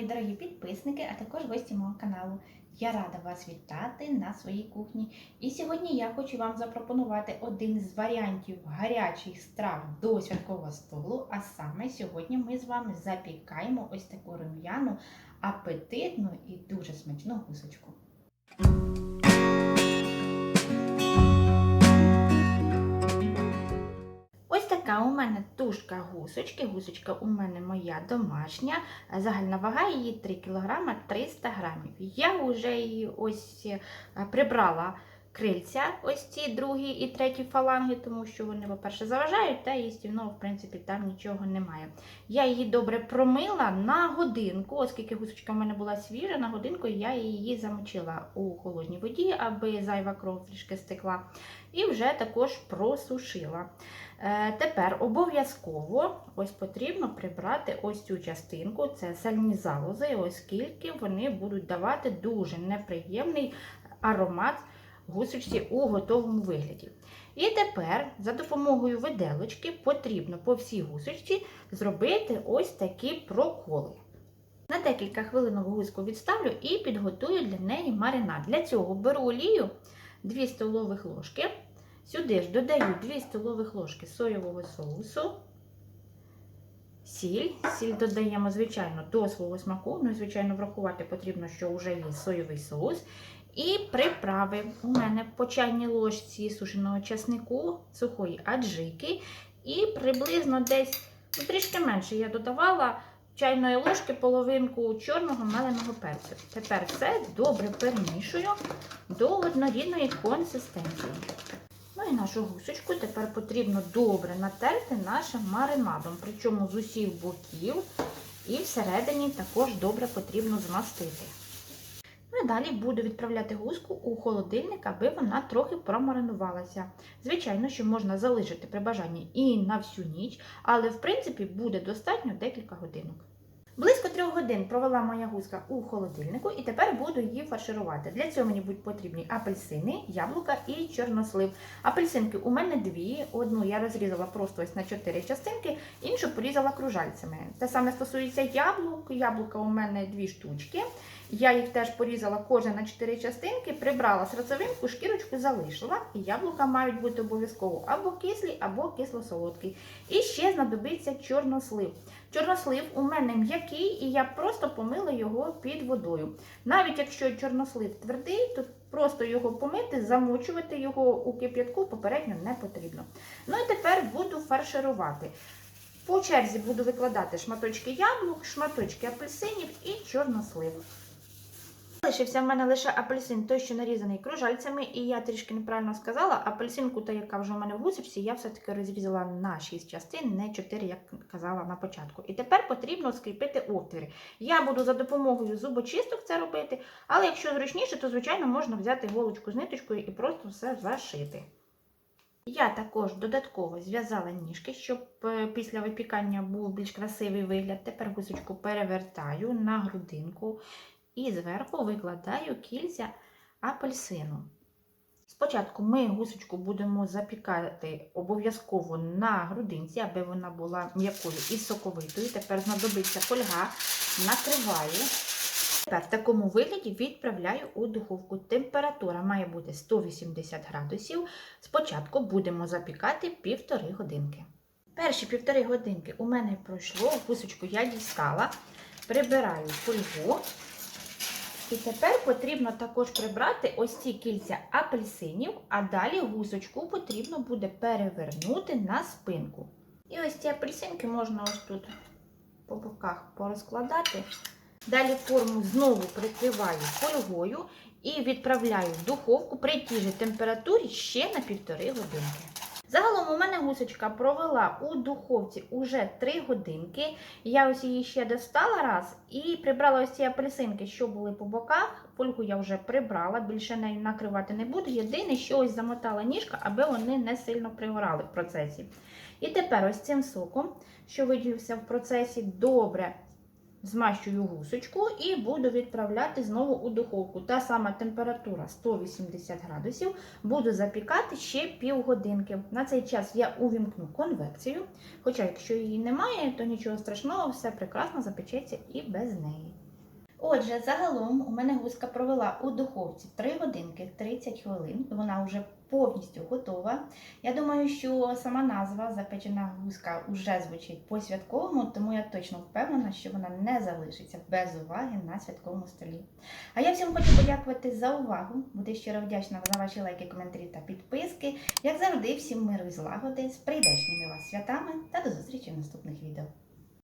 мої дорогі підписники, а також гості мого каналу. Я рада вас вітати на своїй кухні. І сьогодні я хочу вам запропонувати один з варіантів гарячих страв до святкового столу. А саме сьогодні ми з вами запікаємо ось таку рум'яну, апетитну і дуже смачну гусочку. Така у мене тушка гусочки. Гусочка у мене моя домашня. Загальна вага її 3 кг 300 грамів. Я вже її ось е, прибрала крильця, ось ці другі і треті фаланги, тому що вони, по-перше, заважають, та їстівного, в принципі, там нічого немає. Я її добре промила на годинку, оскільки гусочка в мене була свіжа, на годинку я її замочила у холодній воді, аби зайва кров трішки стекла. І вже також просушила. Е, Тепер обов'язково ось потрібно прибрати ось цю частинку, це сальні залози, оскільки вони будуть давати дуже неприємний аромат гусочці у готовому вигляді. І тепер за допомогою виделочки потрібно по всій гусочці зробити ось такі проколи. На декілька хвилин гуску відставлю і підготую для неї маринад. Для цього беру олію 2 столових ложки. Сюди ж додаю 2 столових ложки соєвого соусу, сіль. Сіль додаємо, звичайно, до свого смаку. Ну, звичайно, врахувати потрібно, що вже є соєвий соус. І приправи. У мене по чайній ложці сушеного часнику, сухої аджики. І приблизно десь ну, трішки менше я додавала чайної ложки половинку чорного меленого перцю. Тепер все добре перемішую до однорідної консистенції. Ну і нашу гусочку тепер потрібно добре натерти нашим маринадом, причому з усіх боків і всередині також добре потрібно змастити. І далі буду відправляти гуску у холодильник, аби вона трохи промаринувалася. Звичайно, що можна залишити при бажанні і на всю ніч, але в принципі буде достатньо декілька годинок. Близько трьох годин провела моя гуска у холодильнику і тепер буду її фарширувати. Для цього мені будуть потрібні апельсини, яблука і чорнослив. Апельсинки у мене дві. Одну я розрізала просто ось на чотири частинки, іншу порізала кружальцями. Те саме стосується яблук. Яблука у мене дві штучки. Я їх теж порізала кожен на 4 частинки, прибрала серцевинку, шкірочку залишила. І яблука мають бути обов'язково або кислі, або кисло-солодкі. І ще знадобиться чорнослив. Чорнослив у мене м'який, і я просто помила його під водою. Навіть якщо чорнослив твердий, то просто його помити, замочувати його у кип'ятку попередньо не потрібно. Ну і тепер буду фарширувати. По черзі буду викладати шматочки яблук, шматочки апельсинів і чорнослив. Залишився в мене лише апельсин, той, що нарізаний кружальцями, і я трішки неправильно сказала, апельсинку, та яка вже в мене в гусочці, я все-таки розрізала на 6 частин, не 4, як казала на початку. І тепер потрібно скріпити отвір. Я буду за допомогою зубочисток це робити, але якщо зручніше, то, звичайно, можна взяти голочку з ниточкою і просто все зашити. Я також додатково зв'язала ніжки, щоб е, після випікання був більш красивий вигляд. Тепер гусочку перевертаю на грудинку і зверху викладаю кільця апельсину. Спочатку ми гусочку будемо запікати обов'язково на грудинці, аби вона була м'якою і соковитою. Тепер знадобиться фольга, накриваю. Тепер в такому вигляді відправляю у духовку. Температура має бути 180 градусів. Спочатку будемо запікати півтори годинки. Перші півтори годинки у мене пройшло, гусочку я дістала, прибираю фольгу. І тепер потрібно також прибрати ось ці кільця апельсинів, а далі гусочку потрібно буде перевернути на спинку. І ось ці апельсинки можна ось тут по боках порозкладати. Далі форму знову прикриваю фольгою і відправляю в духовку при тій же температурі ще на півтори годинки. Загалом у мене гусочка провела у духовці уже 3 годинки. Я ось її ще достала раз і прибрала ось ці апельсинки, що були по боках. Фольгу я вже прибрала, більше нею накривати не буду. Єдине, що ось замотала ніжка, аби вони не сильно пригорали в процесі. І тепер ось цим соком, що виділився в процесі, добре змащую гусочку і буду відправляти знову у духовку. Та сама температура 180 градусів. Буду запікати ще півгодинки. На цей час я увімкну конвекцію. Хоча, якщо її немає, то нічого страшного, все прекрасно запечеться і без неї. Отже, загалом у мене гуска провела у духовці 3 годинки 30 хвилин. Вона вже повністю готова. Я думаю, що сама назва запечена гуска вже звучить по-святковому, тому я точно впевнена, що вона не залишиться без уваги на святковому столі. А я всім хочу подякувати за увагу. Буду щиро вдячна за ваші лайки, коментарі та підписки. Як завжди, всім миру і злагоди з прийдешніми вас святами та до зустрічі в наступних відео.